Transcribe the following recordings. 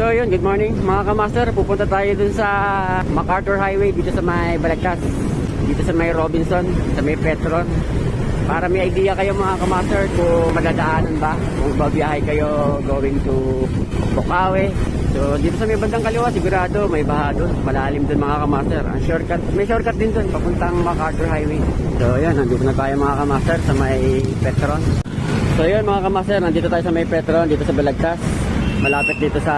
So yun, good morning mga kamaster. Pupunta tayo dun sa MacArthur Highway dito sa may Balagtas. Dito sa may Robinson, sa may Petron. Para may idea kayo mga kamaster kung madadaanan ba. Kung babiyahe kayo going to Bukawi. So dito sa may bandang kaliwa sigurado may baha dun. Malalim dun mga kamaster. Ang shortcut, may shortcut din dun papuntang MacArthur Highway. So yun, nandito na tayo mga kamaster sa may Petron. So yun mga kamaster, nandito tayo sa may Petron, dito sa Balagtas. Malapit dito sa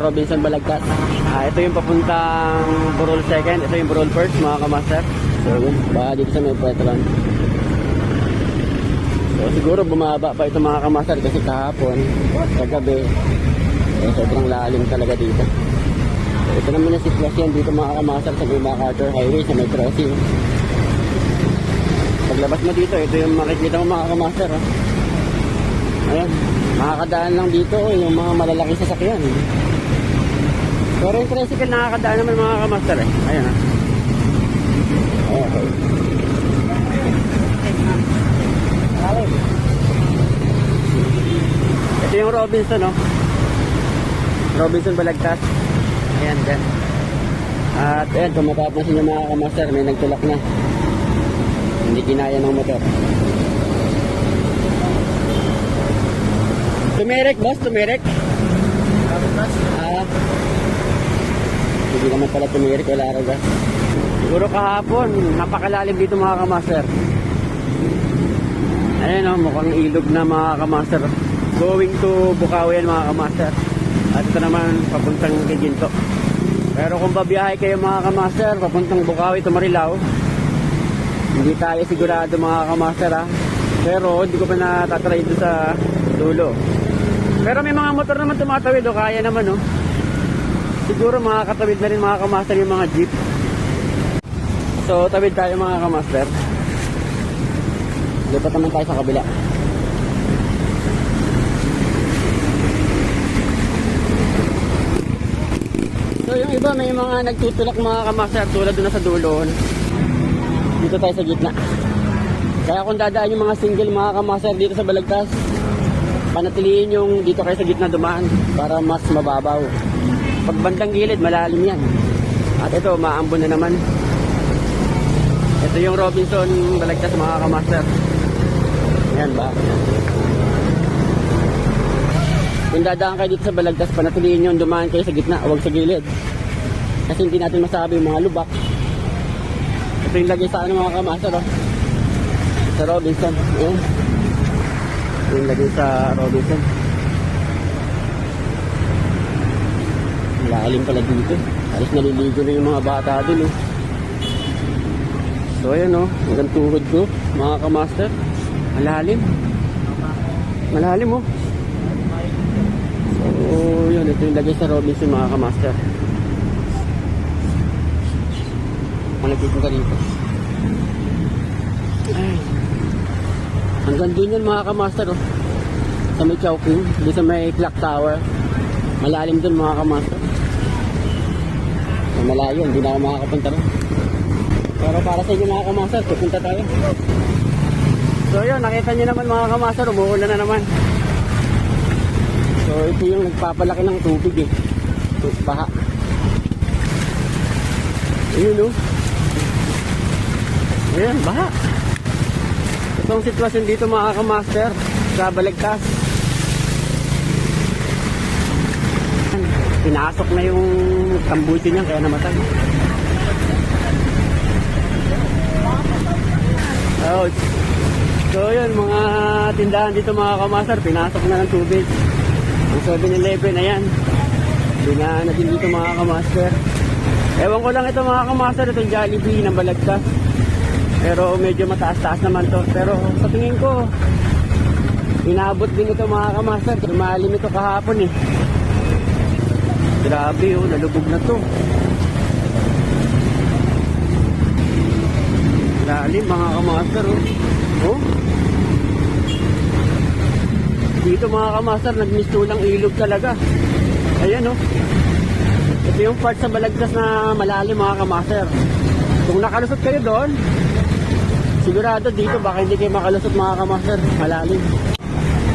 Robinson Balagtas. Ah, ito yung papuntang Burol 2nd, ito yung Burol 1st mga kamaster. So yun, baka dito sa may Petron. So siguro bumaba pa ito mga kamaster kasi kahapon, kagabi, eh, sobrang lalim talaga dito. So, ito naman yung sitwasyon dito mga kamaster sa may MacArthur Highway sa may crossing. Paglabas mo dito, ito yung makikita mo mga kamaster. Oh. Ayan, makakadaan lang dito oh, yung mga malalaki sasakyan. Pero yung tricycle nakakadaan naman mga kamaster eh. Ayan ah. Ayan, okay. Ito yung Robinson oh. Robinson Balagtas. Ayan, dyan. At ayan, kung mapapansin nyo mga kamaster, may nagtulak na. Hindi kinaya ng motor. Tumerek, boss, tumerek. Ah. Hindi naman pala tumerek, wala raw gas. Siguro kahapon, napakalalim dito mga kamaster. Ayan o, mukhang ilog na mga kamaster. Going to Bukawi yan mga kamaster. At ito naman, papuntang Kiginto. Pero kung babiyahe kayo mga kamaster, papuntang Bukawi to Marilao, hindi tayo sigurado mga kamaster ha. Pero hindi ko pa natatry doon sa dulo. Pero may mga motor naman tumatawid o kaya naman oh. Siguro makakatawid na rin mga kamaster yung mga jeep. So tawid tayo mga kamaster. Lipat naman tayo sa kabila. So yung iba may mga nagtutulak mga kamaster tulad doon sa dulo. Dito tayo sa gitna. Kaya kung dadaan yung mga single mga kamaster dito sa Balagtas, panatiliin yung dito kayo sa gitna dumaan para mas mababaw. Pag bandang gilid, malalim yan. At ito, maambon na naman. Ito yung Robinson Balagtas mga kamaster. Ayan ba? Kung dadaan kayo dito sa Balagtas, panatiliin yung dumaan kayo sa gitna, huwag sa gilid. Kasi hindi natin masabi yung mga lubak. Ito yung lagay sa ano mga kamaster, oh. Sa Robinson. Ayan. Ito yung lagay sa Robinson. Lalim pala dito. Alis naliligo na yung mga bata dun, oh. So, ayan, oh. Hanggang tuhod ko, mga kamaster. Malalim. Malalim, oh. So, yun. Ito yung lagay sa Robinson, mga kamaster. Malagay ka rito. Ay. Hanggang dun yan mga kamaster oh. Sa may Chowking, di sa may clock tower. Malalim dun mga kamaster. So, malayo, hindi na ako makakapunta rin. Pero para sa inyo mga kamaster, pupunta tayo. So yun, nakita nyo naman mga kamaster, umuulan na naman. So ito yung nagpapalaki ng tubig eh. Ito, baha. Ayun oh. Ayan, baha. Ang sitwasyon dito mga kamaster sa Balagtas. Ayan, Pinasok na yung tambuti niya kaya namatay. Oh, so yun, mga tindahan dito mga kamaster, pinasok na ng tubig. Ang 7-Eleven, ayan. Binahan na din dito mga kamaster. Ewan ko lang ito mga kamaster, itong Jollibee ng Balagtas. Pero medyo mataas-taas naman to. Pero sa tingin ko, inabot din ito mga kamaster. Lumalim ito kahapon eh. Grabe oh, nalubog na to. Lalim mga kamaster oh. Oh. Dito mga kamaster, nagmistulang ilog talaga. Ayan oh. Ito yung part sa balagtas na malalim mga kamaster. Kung nakalusot kayo doon, sigurado dito baka hindi kayo makalusot mga kamaster. Malalim.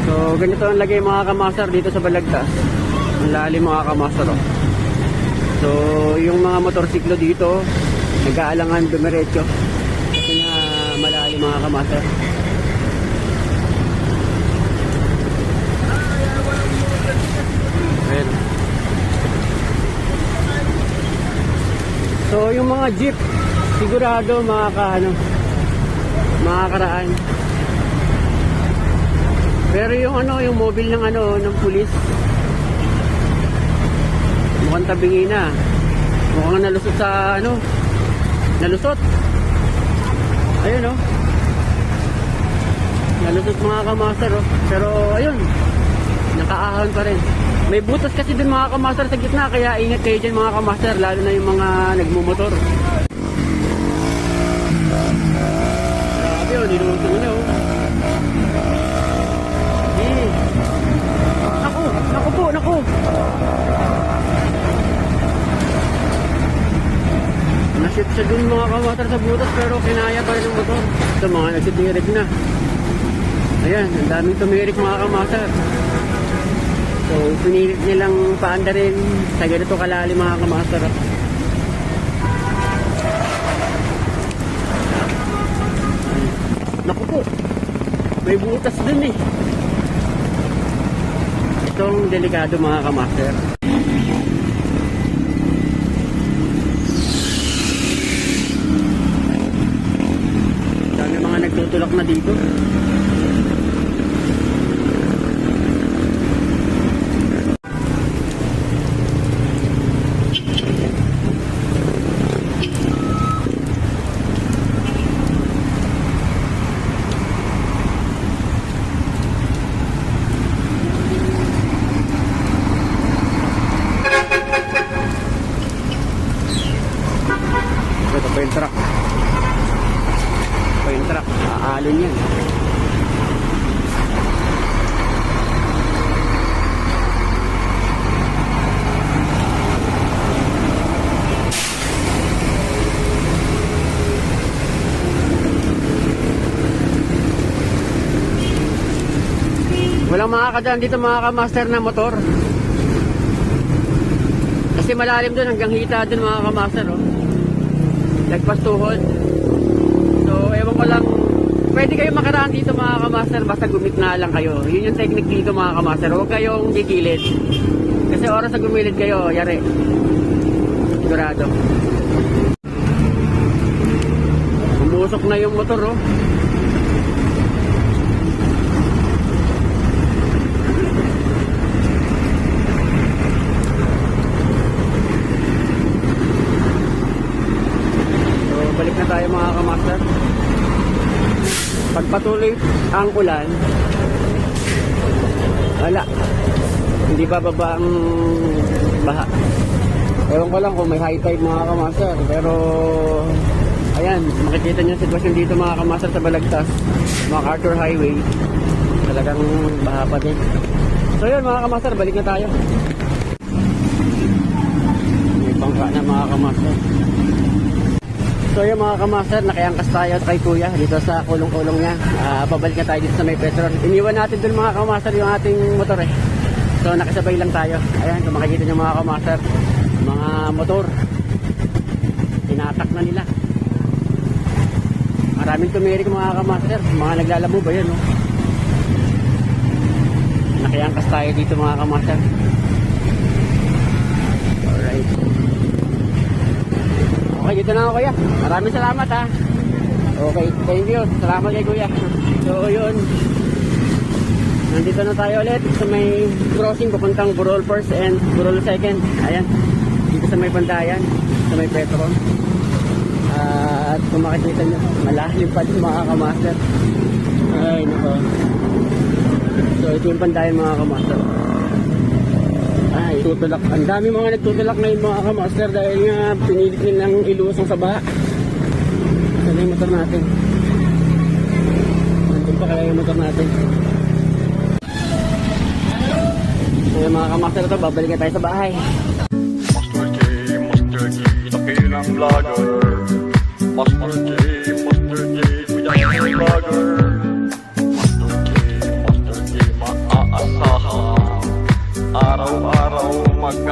So ganito ang lagay mga kamaster dito sa balagtas. Ang lalim mga kamaster oh. So, yung mga motorsiklo dito, nag-aalangan dumiretso. Kasi nga malalim mga kamaster. So, yung mga jeep, sigurado makaka, ano, makakaraan. Pero yung ano, yung mobile ng ano, ng pulis, mukhang tabingi na. Mukhang nalusot sa ano, nalusot. Ayun oh. Nalusot mga kamaster oh. Pero ayun, nakaahon pa rin. May butas kasi din mga kamaster sa gitna, kaya ingat kayo dyan mga kamaster, lalo na yung mga nagmumotor. Grabe oh, niluto na oh. Eh. Naku, naku po, naku. Nashoot siya dun mga kamater sa butas pero kinaya pa rin ng motor. Ito mga nagsitirik na. Ayan, ang daming tumirik mga kamater. So, pinilit nilang paanda rin sa ganito kalalim mga kamaster. Po, may butas dun eh. Itong delikado mga kamaster. Dami mga nagtutulak na dito. Ito pa yung truck. Ito pa yung truck. Aalon yan. Walang makakadaan dito mga kamaster na motor. Kasi malalim doon hanggang hita doon mga kamaster. Oh lagpas tuhod. So, ewan ko lang, pwede kayo makaraan dito mga kamaster, basta gumitna lang kayo. Yun yung technique dito mga kamaster, huwag kayong gigilid. Kasi oras na gumilid kayo, yari. Sigurado. Umusok na yung motor, oh. So, balik na tayo mga kamaster. Pagpatuloy ang ulan, wala. Hindi bababa ang baha. Ewan ko lang kung may high tide mga kamaster. Pero, ayan, makikita niyo yung sitwasyon dito mga kamaster sa Balagtas. MacArthur Highway. Talagang baha pa din. So yun mga kamaster, balik na tayo. May bangka na mga kamaster. So yung mga kamaster, nakiangkas tayo kay kuya dito sa kulong-kulong niya. Ah, pabalik na tayo dito sa may petrol. Iniwan natin dun mga kamaster yung ating motor eh. So nakasabay lang tayo. Ayan, kung makikita nyo mga kamaster, mga motor. Tinatak na nila. Maraming tumirik mga kamaster. Mga naglalabo ba yun? No? Nakiangkas tayo dito mga kamaster. Okay, dito na ako kuya. Maraming salamat ha. Okay, thank you. Salamat kay kuya. So, yun. Nandito na tayo ulit sa may crossing papuntang Burol First and Burol Second. Ayan. Dito sa may bandayan, sa may Petron. at kung makikita nyo, malalim pa din mga kamaster. Ay, nako. So, ito yung bandayan mga kamaster. Ay, tutulak. Ang dami mga nagtutulak ngayon mga kamaster dahil nga pinilit nilang ilusong sa baha. Saan yung motor natin? Nandun pa kaya yung motor natin? Yung mga kamaster to, babalik tayo sa bahay. Master J, Master J, dakilang vlogger. Master J, Master J, kuya vlogger. Master J,